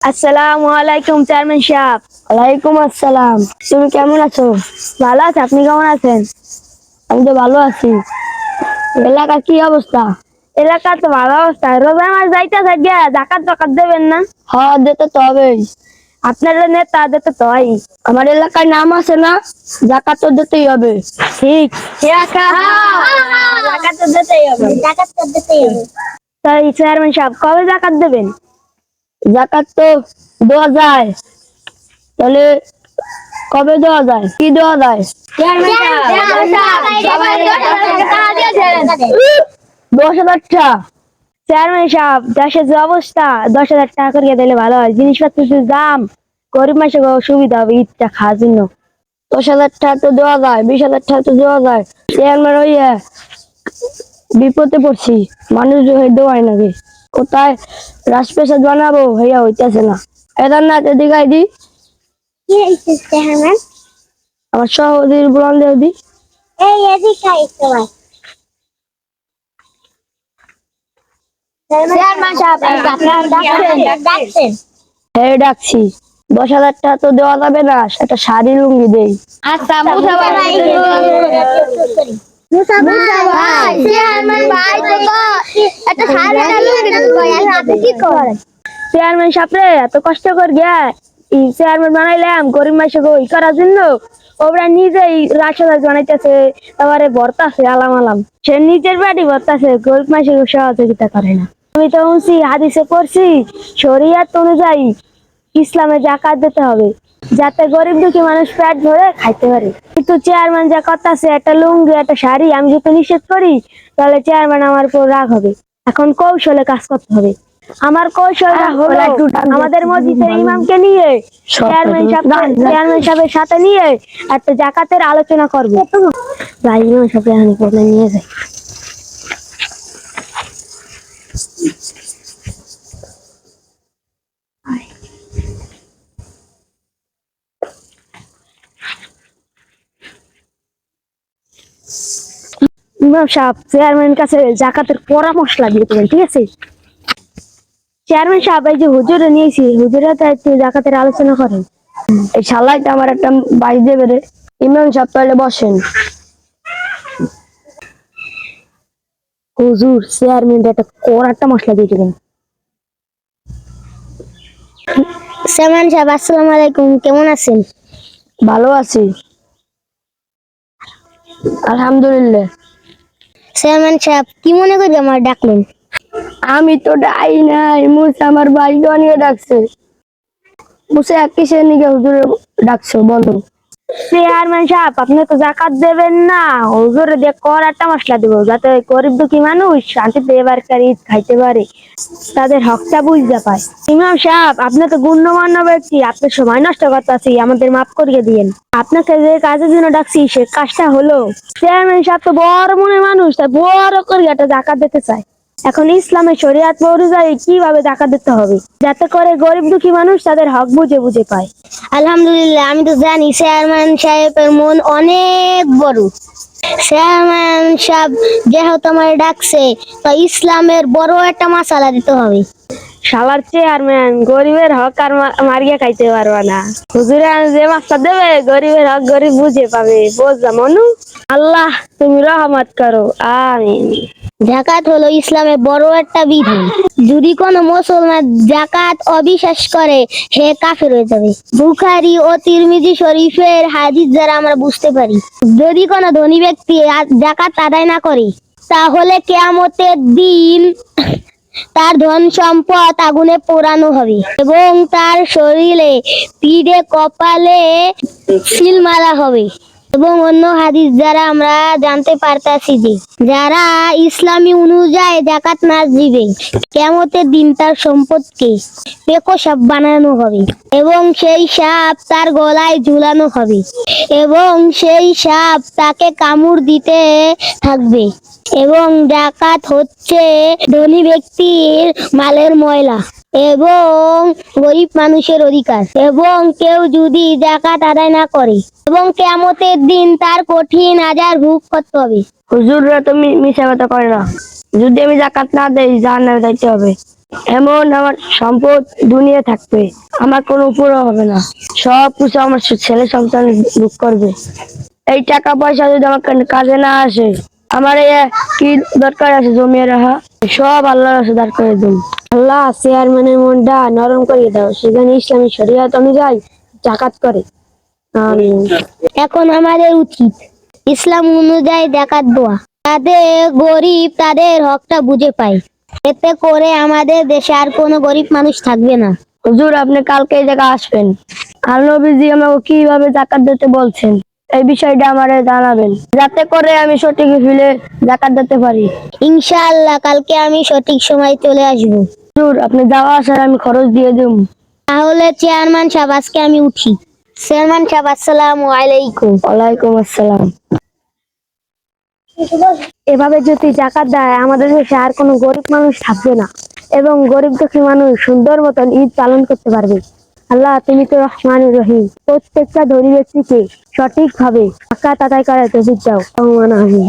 আসসালামু আলাইকুম চেয়ারম্যান সাহেব ওয়ালাইকুম আসসালাম তুমি কেমন আছো ভালো আছে আপনি কেমন আছেন আমি তো ভালো আছি এলাকার কি অবস্থা এলাকার তো ভালো অবস্থা রোজা মাস যাইতেছে গিয়া জাকাত টাকাত দেবেন না হ্যাঁ দিতে তো হবেই আপনার নেতা দিতে তো হয় আমার এলাকার নাম আছে না জাকাত তো দিতেই হবে ঠিক জাকাত তো দিতেই হবে জাকাত তো দিতেই হবে তাই চেয়ারম্যান সাহেব কবে জাকাত দেবেন জাকাত তো দেওয়া যায় তাহলে কবে দেওয়া যায় কি দেওয়া যায় দশ হাজার টাকা চেয়ারম্যান সাহেব দেশের যে অবস্থা দশ হাজার টাকা করে দিলে ভালো হয় জিনিসপত্রের দাম গরিব মানুষের সুবিধা হবে ঈদটা খাওয়ার জন্য দশ হাজার টাকা তো দেওয়া যায় বিশ হাজার টাকা তো দেওয়া যায় চেয়ারম্যান ওই বিপদে পড়ছি মানুষ হয়ে দেওয়াই নাকি কোথায়? রাজপ্রসাদ বানাবো? ভাইয়া হইতেছে না। এদার না এদিকে আইদি আমার সহদির বলান দেও দি। এই এদিকে আইছো ভাই চেয়ারম্যান সাহেব আপনার ডাকছেন ডাকছেন। হ্যাঁ ডাকছি। দশ হাজার টাকা তো দেওয়া যাবে না একটা শাড়ি লুঙ্গি দেই। আচ্ছা চেয়ারম্যান সাহেব এত কষ্ট করে গিয়া চেয়ারম্যান বানাইলাম, গরিব মানুষকে ওই করার জন্য। ওরা নিজেই রাজসাদ বানাইতেছে, তারপরে ভর্তাছে, আলাম আলাম। সে নিজের বাড়ি ভর্তাছে, গরিব মানুষের সহযোগিতা করে না। আমি তো হাদিসে পড়ছি, শরিয়াত অনুযায়ী ইসলামে জাকাত দিতে হবে। যাতে গরিব দুঃখী মানুষ পেট ভরে খাইতে পারে। কিন্তু চেয়ারম্যান যা কথা আছে একটা লুঙ্গি একটা শাড়ি আমি যদি নিষেধ করি তাহলে চেয়ারম্যান আমার উপর রাগ হবে। এখন কৌশলে কাজ করতে হবে। আমার কৌশল টান আমাদের মসজিদের ইমামকে নিয়ে চেয়ারম্যান সাহেব। চেয়ারম্যান সাহেবের সাথে নিয়ে একটা জাকাতের আলোচনা করব। ভাই ইমাম সাহেব নিয়ে যাই। ইমাম সাহেব চেয়ারম্যান কাছে জাকাতের পরামর্শ লাগিয়ে দেবেন ঠিক আছে? চেয়ারম্যান সাহেব এই যে হুজুরে নিয়েছি হুজুরে তো একটু জাকাতের আলোচনা করেন। এই শালাইটা আমার একটা বাইশ দেবে রে। ইমাম সাহেব তাহলে বসেন। হুজুর চেয়ারম্যান একটা কড়াটা মশলা দিয়ে দেবেন। চেয়ারম্যান সাহেব আসসালামু আলাইকুম কেমন আছেন? ভালো আছি। আলহামদুলিল্লাহ। চেয়ারম্যান সাহেব কি মনে করি আমার ডাকলেন? আমি তো ডাই নাই মুসা আমার ভাই নিয়ে ডাকছে। মুসা এক কিসের নিকে হুজুরে ডাকছো বলো। চেয়ারম্যান সাহেব, আপনি তো জাকাত দেবেন না। হুজুরে দিয়ে কড়াটা মশলা দিব, যাতে গরিব দুঃখী মানুষ শান্তিতে এবার ঈদ খাইতে পারে। তাদের হকটা বুঝতে পায়। ইমাম সাহেব, আপনি তো গুণ্যমান্য ব্যক্তি, আপনি সময় নষ্ট করতেছি, আমাদের মাফ করিয়ে দিয়েন। আপনাকে যে কাজের জন্য ডাকছি, সে কাজটা হলো। চেয়ারম্যান সাহেব তো বড় মনে মানুষ, তাই বড় করে একটা জাকাত দিতে চায়। এখন ইসলামের শরিয়াত অনুযায়ী কীভাবে জাকাত দিতে হবে? যাতে করে গরিব দুঃখী মানুষ তাদের হক বুঝে বুঝে পায়। আলহামদুলিল্লাহ আমি তো জানি চেয়ারম্যান সাহেবের মন অনেক বড়। চেয়ারম্যান সাহেব যেহেতু আমার ডাকছে তো ইসলামের বড় একটা মশালা দিতে হবে। শালার চেয়ারম্যান গরিবের হক আর মারিয়া খাইতে পারবা না। হুজুরে যে মাছটা দেবে গরিবের হক গরিব বুঝে পাবে। বুঝলাম মনু? আল্লাহ তুমি রহমত করো। আমিন। জাকাত হলো ইসলামের বড় একটা বিধান। যদি কোনো মুসলমান জাকাত অবিশ্বাস করে, সে কাফের হয়ে যাবে। বুখারি ও তিরমিজি শরীফের হাদিস দ্বারা আমরা বুঝতে পারি, যদি কোনো ধনী ব্যক্তি জাকাত আদায় না করে, তাহলে কেয়ামতের দিন তার ধন সম্পদ আগুনে পোড়ানো হবে এবং তার শরীরে পিঠে কপালে সিল মারা হবে। এবং অন্য হাদিস দ্বারা আমরা জানতে পারতাছি যে যারা ইসলামী অনুযায়ী জাকাত না দিবে কেমতের দিন তার সম্পদকে পেকো সাপ বানানো হবে এবং সেই সাপ তার গলায় ঝুলানো হবে এবং সেই সাপ তাকে কামড় দিতে থাকবে এবং ডাকাত হচ্ছে ধনী ব্যক্তির মালের ময়লা। এবং গরিব মানুষের অধিকার। এবং কেউ যদি জাকাত আদায় না করে, এবং কেমতের দিন তার কঠিন আজার ভোগ করতে হবে। হুজুররা তো মি- মিশা কথা করে না। যদি আমি জাকাত না দেই, জাহান্নামে যাইতে হবে। এমন আমার সম্পদ দুনিয়া থাকবে। আমার কোনো উপরও হবে না। সব কিছু আমার ছেলে সন্তান ভোগ করবে। এই টাকা পয়সা যদি আমার কাজে না আসে আমার কি দরকার আছে জমিয়ে রাখা সব আল্লাহর আছে দরকার আল্লাহ চেয়ারম্যানের মনটা নরম করে দাও। সেখানে ইসলামী শরীয়ত অনুযায়ী জাকাত করে। এখন আমাদের উচিত ইসলাম অনুযায়ী দেখাত দোয়া তাদের গরিব তাদের হকটা বুঝে পায়। এতে করে আমাদের দেশে আর কোনো গরিব মানুষ থাকবে না। হুজুর, আপনি কালকে এই জায়গায় আসবেন। আর নবীজি আমাকে কীভাবে জাকাত দিতে বলছেন? এই বিষয়টা আমারে জানাবেন যাতে করে আমি সঠিক ফিলে জাকাত দিতে পারি। ইনশাআল্লাহ কালকে আমি সঠিক সময় চলে আসব। হুজুর আপনি যাওয়া আসার আমি খরচ দিয়ে দেব তাহলে চেয়ারম্যান সাহেব আজকে আমি উঠি। চেয়ারম্যান সাহেব আসসালামু আলাইকুম। ওয়ালাইকুম আসসালাম। এভাবে যদি জাকাত দেয় আমাদের দেশে আর কোনো গরিব মানুষ থাকবে না। এবং গরিব দুঃখী মানুষ সুন্দর মতন ঈদ পালন করতে পারবে। আল্লাহ, তুমি তো রহমান রহিম। প্রত্যেকটা ধনী ব্যক্তিকে সঠিকভাবে আঁকা তাকায় করার তুমি দাও। রহমান আমিন।